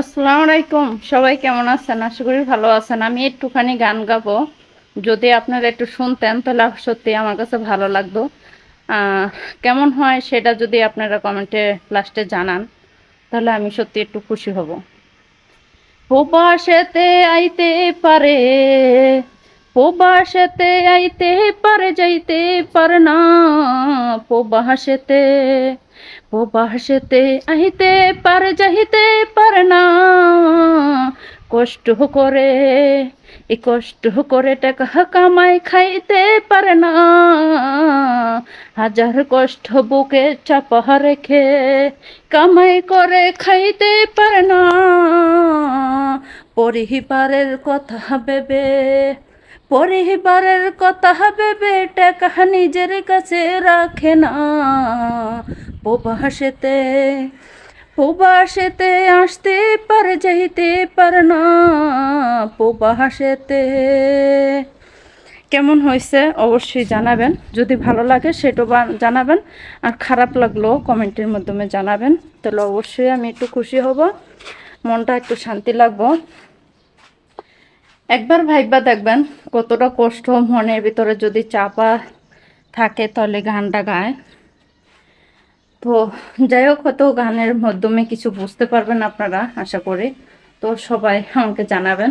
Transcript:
আসসালামু আলাইকুম। সবাই কেমন আছেন? আশা করি ভালো আছেন। আমি একটুখানি গান গাবো। যদি আপনারা একটু শুনতেন, তাহলে সত্যি আমার কাছে ভালো লাগতো। কেমন হয় সেটা যদি আপনারা কমেন্টে লাস্টে জানান, তাহলে আমি সত্যি একটু খুশি হব। প্রবাসেতে আইতে পারে প্রবাসেতে আইতে পারে, যাইতে পারে না। প্রবাসেতে প্রবাসেতে আইতে পারে, যাইতে না কষ্ট করে এ কষ্ট করে টাকা কামাই খাইতে পারে না। হাজার কষ্ট বুকে চাপা রেখে কামাই করে খাইতে পারে না। পরিবারের কথা ভেবে, পরিবারের কথা ভেবে টাকা নিজের কাছে রাখে না। প্রবাসেতে প্রবাসেতে আসতে পারে, যাইতে পারে না। প্রবাসেতে কেমন হয়েছে অবশ্যই জানাবেন। যদি ভালো লাগে সেটাও জানাবেন। আর খারাপ লাগল কমেন্টের মাধ্যমে জানাবেন। তাহলে অবশ্যই আমি একটু খুশি হব। মনটা একটু শান্তি লাগবো। একবার ভাইবা দেখবেন কতটা কষ্ট মনের ভিতরে যদি চাপা থাকে তাহলে গানটা গায়। তো যাই হোক, হয়তো গানের মাধ্যমে কিছু বুঝতে পারবেন আপনারা, আশা করি। তো সবাই আমাকে জানাবেন।